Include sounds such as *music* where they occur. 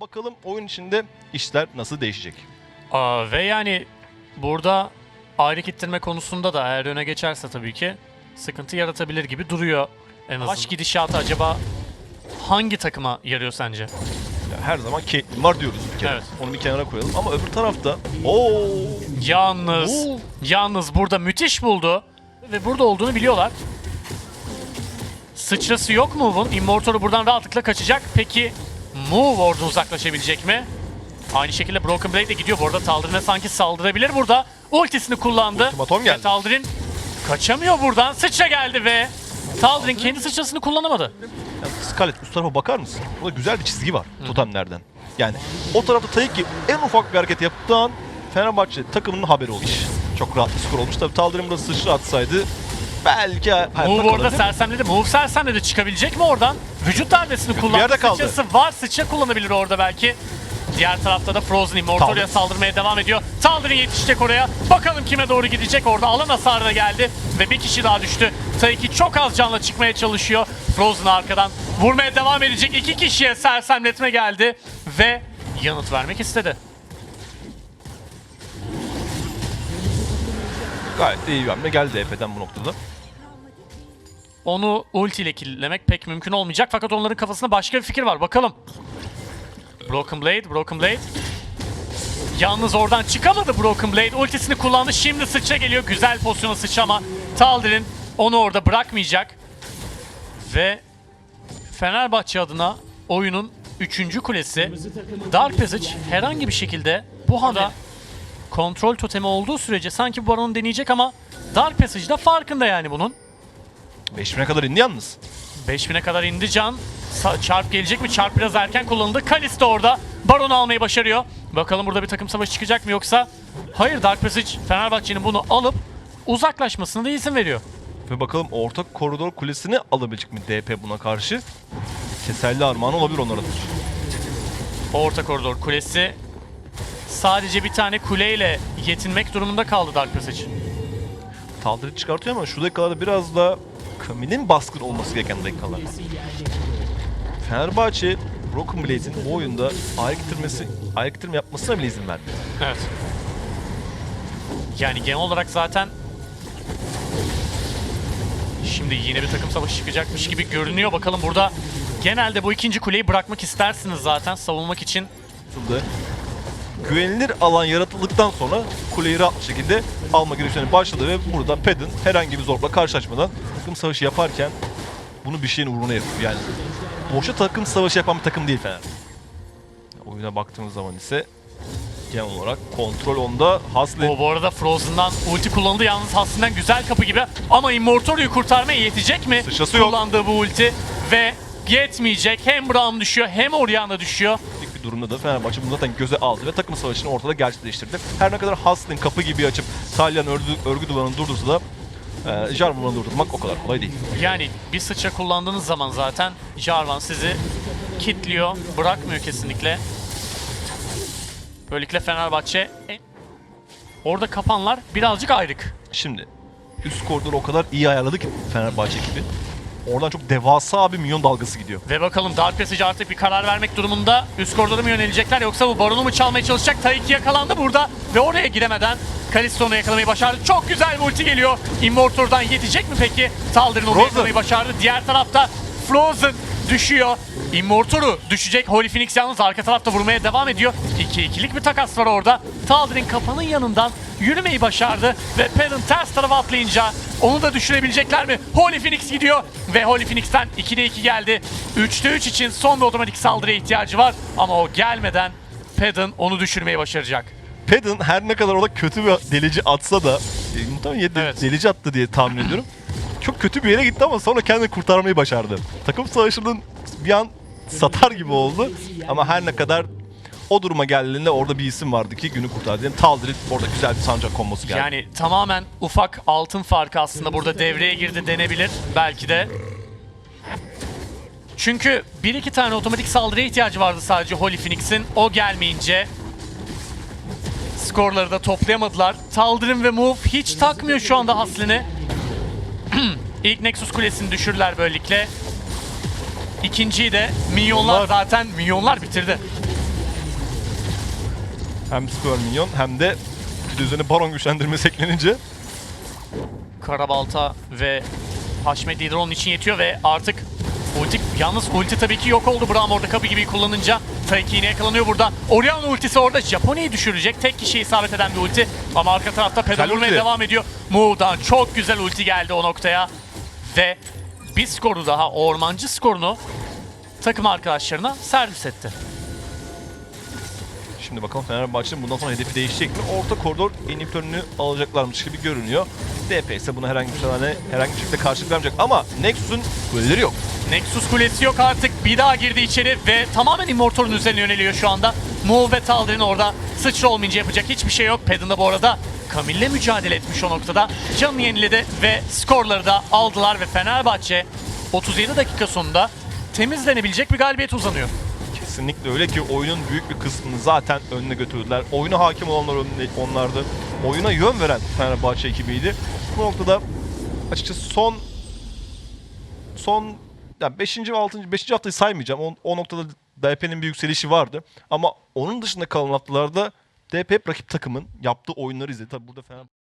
Bakalım oyun içinde işler nasıl değişecek. Aa, ve yani burada ayrı ittirme konusunda da eğer öne geçerse tabii ki sıkıntı yaratabilir gibi duruyor. En azından. Baş gidişatı acaba hangi takıma yarıyor sence? Ya her zaman Caitlyn var diyoruz bir kere. Evet. Onu bir kenara koyalım ama öbür tarafta Oo! Yalnız, Oo. yalnız burada müthiş buldu ve burada olduğunu biliyorlar. Sıçrası yok Move'un. Immortal'u buradan rahatlıkla kaçacak. Peki Move orada uzaklaşabilecek mi? Aynı şekilde Broken Blade de gidiyor. Bu arada Taldirin'e sanki saldırabilir burada. Ultisini kullandı. Ultimatom Ve geldi. Taldirin kaçamıyor buradan. Sıçra geldi ve Taldirin kendi sıçrasını kullanamadı. Ya Scarlet üst tarafa bakar mısın? Burada güzel bir çizgi var totemlerden. Yani o tarafta Taiki en ufak bir hareket yaptığı an Fenerbahçe takımının haberi olmuş. Çok rahat bir skor olmuş. Tabii Taldir'in burada sıçra atsaydı belki Move orada kalırdı. sersemledi. Move sersemledi. Çıkabilecek mi oradan? Vücut darbesini kullandı. yerde kaldı. Sıçrası var. Sıçra kullanabilir orada belki. Diğer tarafta da Frozen Immortal'ya saldırmaya devam ediyor. Taldir'in yetişecek oraya. Bakalım kime doğru gidecek orada. Alan hasarı da geldi. Ve bir kişi daha düştü. Taiki çok az canla çıkmaya çalışıyor. Frozen arkadan vurmaya devam edecek. İki kişiye sersemletme geldi. Ve yanıt vermek istedi. Gayet de iyi bir hamle geldi Efe'den bu noktada. Onu ulti ile killlemek pek mümkün olmayacak. Fakat onların kafasında başka bir fikir var. Bakalım. Broken Blade, Broken Blade. Yalnız oradan çıkamadı Broken Blade. Ultisini kullandı. Şimdi sıçra geliyor. Güzel pozisyona sıçrama. Taldir'in onu orada bırakmayacak. Ve Fenerbahçe adına oyunun 3. kulesi Dark Passage herhangi bir şekilde bu hamle kontrol totemi olduğu sürece sanki baronu deneyecek ama Dark Passage'da farkında yani bunun. 5000'e kadar indi yalnız. 5000'e kadar indi can. Sa- çarp gelecek mi? Çarp biraz erken kullanıldı. Kalis de orada. Baron'u almayı başarıyor. Bakalım burada bir takım savaşı çıkacak mı yoksa? Hayır Dark Passage Fenerbahçe'nin bunu alıp uzaklaşmasına da izin veriyor. Ve bakalım orta koridor kulesini alabilecek mi DP buna karşı? Teselli armağanı olabilir onlara. Orta koridor kulesi sadece bir tane kuleyle yetinmek durumunda kaldı Dark Passage. Taldir'i çıkartıyor ama şu dakikalarda biraz da Kamil'in baskın olması gereken dakikalar. Fenerbahçe Broken Blade'in bu oyunda ayak itirme yapmasına bile izin vermiyor. Evet. Yani genel olarak zaten şimdi yine bir takım savaşı çıkacakmış gibi görünüyor. Bakalım burada genelde bu ikinci kuleyi bırakmak istersiniz zaten savunmak için. Aslında güvenilir alan yaratıldıktan sonra kuleyi rahat bir şekilde alma girişimleri başladı ve burada Pedin herhangi bir zorlukla karşılaşmadan takım savaşı yaparken bunu bir şeyin uğruna yapıyor. Yani boşa takım savaşı yapan bir takım değil Fener. Oyuna baktığımız zaman ise genel olarak kontrol onda. Hasle O bu arada Frozen'dan ulti kullanıldı yalnız Hassin'den güzel kapı gibi. Ama Immortal'u kurtarmaya yetecek mi? Sıçrası yok. Kullandığı bu ulti ve yetmeyecek. Hem Braum düşüyor hem Orianna düşüyor. Durumda da Fenerbahçe bunu zaten göze aldı ve takım savaşını ortada gerçekleştirdi. Her ne kadar Haslin kapı gibi açıp Talyan örgü, örgü duvarını durdursa da e, Jarvan'ı durdurmak o kadar kolay değil. Yani bir sıçra kullandığınız zaman zaten Jarvan sizi kitliyor, bırakmıyor kesinlikle. Böylelikle Fenerbahçe e, orada kapanlar birazcık ayrık. Şimdi üst koridoru o kadar iyi ayarladı ki Fenerbahçe gibi. Oradan çok devasa bir milyon dalgası gidiyor. Ve bakalım Dark Passage artık bir karar vermek durumunda. Üst koridora mı yönelecekler yoksa bu Baron'u mu çalmaya çalışacak? Taiki yakalandı burada ve oraya giremeden Kalisto onu yakalamayı başardı. Çok güzel bir ulti geliyor. Immortal'dan yetecek mi peki? Taldir'in onu yakalamayı başardı. Diğer tarafta Frozen düşüyor. Immortal'u düşecek. Holy Phoenix yalnız arka tarafta vurmaya devam ediyor. 2-2'lik bir takas var orada. Taldir'in kafanın yanından yürümeyi başardı ve Pedon ters tarafa atlayınca onu da düşürebilecekler mi? Holy Phoenix gidiyor ve Holy Phoenix'ten 2'de 2 geldi. 3'te 3 için son bir otomatik saldırıya ihtiyacı var ama o gelmeden Pedon onu düşürmeyi başaracak. Pedin her ne kadar orada kötü bir delici atsa da e, muhtemelen yedi- Evet. delici attı diye tahmin ediyorum. Çok kötü bir yere gitti ama sonra kendini kurtarmayı başardı. Takım savaşının bir an satar gibi oldu ama her ne kadar o duruma geldiğinde orada bir isim vardı ki günü kurtardı. Yani Taldir'in orada güzel bir sancak kombosu geldi. Yani tamamen ufak altın farkı aslında burada devreye girdi denebilir belki de. Çünkü bir iki tane otomatik saldırıya ihtiyacı vardı sadece Holy Phoenix'in. O gelmeyince skorları da toplayamadılar. Taldirin ve Move hiç takmıyor şu anda Haslin'i. *clears throat* İlk Nexus Kulesi'ni düşürürler böylelikle. İkinciyi de milyonlar zaten milyonlar bitirdi. Hem Square Minyon hem de bir de üzerine Baron güçlendirmesi eklenince Karabalta ve Haşmet Lider onun için yetiyor ve artık ulti yalnız ulti tabii ki yok oldu Braum orada kapı gibi kullanınca Fake yine yakalanıyor burada. Orion ultisi orada Japonya'yı düşürecek. Tek kişiye isabet eden bir ulti. Ama arka tarafta pedal vurmaya devam ediyor. Muğ'dan çok güzel ulti geldi o noktaya. Ve bir skoru daha ormancı skorunu takım arkadaşlarına servis etti. Şimdi bakalım Fenerbahçe'nin bundan sonra hedefi değişecek mi? Orta koridor inhibitörünü alacaklarmış gibi görünüyor. DP ise buna herhangi bir şekilde, herhangi bir şekilde karşılık vermeyecek ama Nexus'un kuleleri yok. Nexus kulesi yok artık. Bir daha girdi içeri ve tamamen Immortal'ın üzerine yöneliyor şu anda. Move ve Taldir'in orada sıçra olmayınca yapacak hiçbir şey yok. Pedon da bu arada Camille'le mücadele etmiş o noktada. Canını yeniledi ve skorları da aldılar ve Fenerbahçe 37 dakika sonunda temizlenebilecek bir galibiyet uzanıyor. Kesinlikle öyle ki oyunun büyük bir kısmını zaten önüne götürdüler. Oyuna hakim olanlar onlardı. Oyuna yön veren Fenerbahçe ekibiydi. Bu noktada açıkçası son son yani 5. ve 6. 5. haftayı saymayacağım. O, o noktada DP'nin bir yükselişi vardı. Ama onun dışında kalan haftalarda DP hep rakip takımın yaptığı oyunları izledi. Tabi burada Fenerbahçe